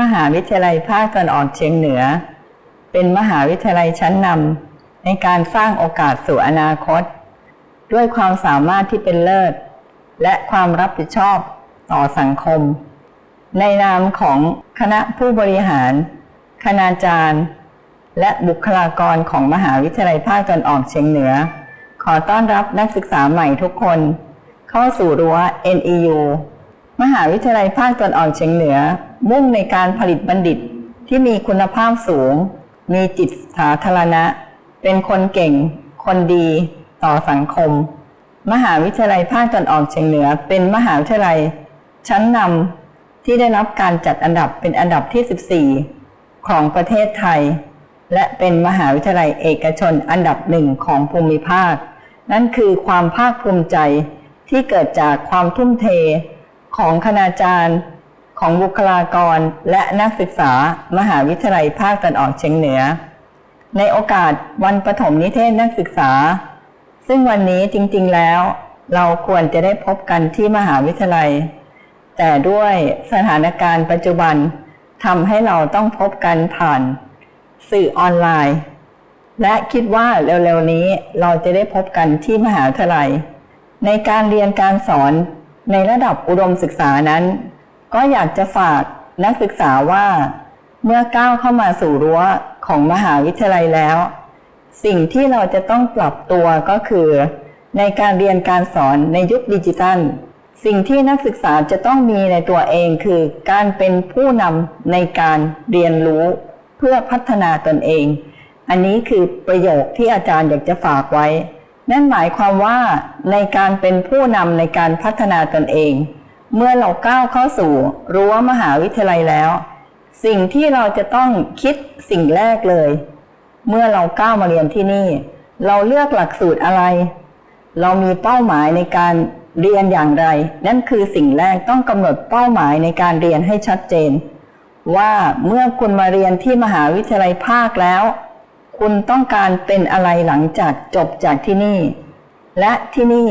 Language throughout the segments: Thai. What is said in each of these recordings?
มหาวิทยาลัยภาคตะวันออกเฉียงเหนือ เป็นมหาวิทยาลัยชั้นนำในการสร้างโอกาสสู่อนาคต ด้วยความสามารถที่เป็นเลิศ และความรับผิดชอบต่อสังคม ในนามของคณะผู้บริหาร คณาจารย์ และบุคลากรของมหาวิทยาลัยภาคตะวันออกเฉียงเหนือ ขอต้อนรับนักศึกษาใหม่ทุกคน เข้าสู่รั้ว NEU มหาวิทยาลัยภาคตะวันออกเฉียงเหนือ มุ่งในการผลิตบัณฑิตที่มีคุณภาพสูง มีจิตสาธารณะ เป็นคนเก่ง คนดีต่อสังคม มหาวิทยาลัยภาคตะวันออกเฉียงเหนือ เป็นมหาวิทยาลัย ชั้นนำที่ได้รับการจัดอันดับเป็นอันดับที่ 14 ของประเทศไทย และเป็นมหาวิทยาลัยเอกชนอันดับหนึ่งของภูมิภาค นั่นคือความภาคภูมิใจที่เกิดจากความทุ่มเท ของคณาจารย์ ของบุคลากรและนักศึกษามหาวิทยาลัยภาคตะวันออกเฉียงเหนือ ในโอกาสวันปฐมนิเทศนักศึกษา ซึ่งวันนี้จริงๆแล้ว เราควรจะได้พบกันที่มหาวิทยาลัย แต่ด้วยสถานการณ์ปัจจุบันทำให้เราต้องพบกันผ่าน สื่อออนไลน์ และคิดว่าเร็วๆนี้เราจะได้พบกันที่มหาวิทยาลัย ในการเรียนการสอน ในระดับอุดมศึกษานั้น ก็อยากจะฝากนักศึกษาว่า เมื่อก้าวเข้ามาสู่รั้วของมหาวิทยาลัยแล้ว สิ่งที่เราจะต้องปรับตัวก็คือ ในการเรียนการสอนในยุคดิจิทัล สิ่งที่นักศึกษาจะต้องมีในตัวเองคือการเป็นผู้นำในการเรียนรู้เพื่อพัฒนาตนเอง อันนี้คือประโยคที่อาจารย์อยากจะฝากไว้ นั่นหมายความว่าในการเป็นผู้นำในการพัฒนาตนเอง เมื่อเราก้าวเข้าสู่รั้วมหาวิทยาลัยแล้ว สิ่งที่เราจะต้องคิดสิ่งแรกเลย เมื่อเราก้าวมาเรียนที่นี่ เราเลือกหลักสูตรอะไร เรามีเป้าหมายในการเรียนอย่างไร นั่นคือสิ่งแรกต้องกำหนดเป้าหมายในการเรียนให้ชัดเจน ว่าเมื่อคุณมาเรียนที่มหาวิทยาลัยภาคแล้ว คุณต้องการเป็นอะไรหลังจากจบจากที่นี่ และที่นี่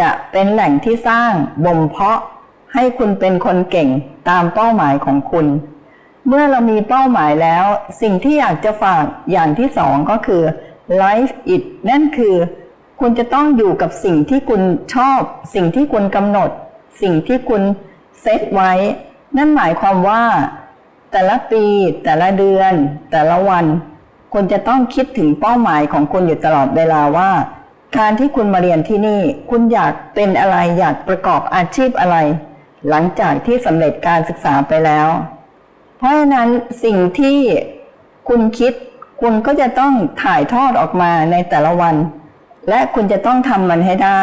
จะเป็นแหล่งที่สร้างบ่มเพาะให้คุณเป็นคนเก่งตามเป้าหมายของคุณ เมื่อเรามีเป้าหมายแล้ว สิ่งที่อยากจะฝากอย่างที่สองก็คือ life it นั่นคือ คุณจะต้องอยู่กับสิ่งที่คุณชอบ สิ่งที่คุณกำหนด สิ่งที่คุณเซตไว้ นั่นหมายความว่า แต่ละปี แต่ละเดือน แต่ละวัน คุณจะต้องคิดถึงเป้าหมายของคุณอยู่ตลอดเวลาว่า การที่คุณมาเรียนที่นี่ คุณอยากเป็นอะไรอยากประกอบอาชีพอะไร หลังจากที่สำเร็จการศึกษาไปแล้ว เพราะฉะนั้นสิ่งที่คุณคิด คุณก็จะต้องถ่ายทอดออกมาในแต่ละวัน และคุณจะต้องทำมันให้ได้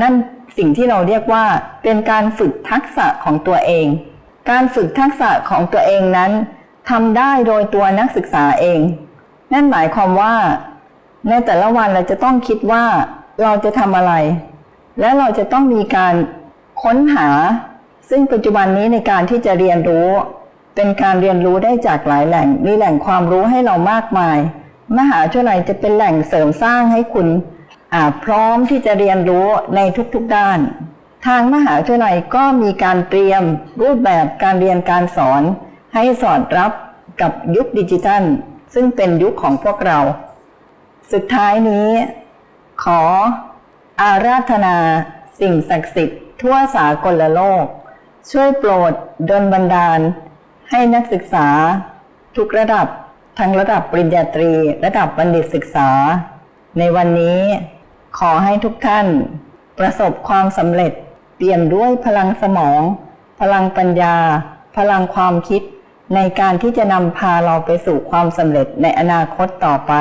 นั่นสิ่งที่เราเรียกว่า เป็นการฝึกทักษะของตัวเอง การฝึกทักษะของตัวเองนั้นทำได้โดยตัวนักศึกษาเอง นั่นหมายความว่า ในแต่ละวันเราจะต้องคิดว่าเราจะทำอะไร และเราจะต้องมีการค้นหา ซึ่งปัจจุบันนี้ในการที่จะเรียนรู้ เป็นการเรียนรู้ได้จากหลายแหล่ง มีแหล่งความรู้ให้เรามากมาย มหาวิทยาลัยจะเป็นแหล่งเสริมสร้างให้คุณพร้อมที่จะเรียนรู้ในทุกๆด้าน ทางมหาวิทยาลัยก็มีการเตรียมรูปแบบการเรียนการสอน ให้สอดรับกับยุคดิจิทัล ซึ่งเป็นยุคของพวกเรา สุดท้ายนี้ ขออาราธนาสิ่งศักดิ์สิทธิ์ทั่วสากลโลก ช่วยโปรดดลบันดาล ให้นักศึกษา ทุกระดับทั้งระดับปริญญาตรี ระดับบัณฑิตศึกษา ในวันนี้ขอให้ทุกท่าน ประสบความสำเร็จเปี่ยมด้วยพลังสมอง พลังปัญญา พลังความคิด ในการที่จะนำพาเราไปสู่ความสำเร็จในอนาคตต่อไป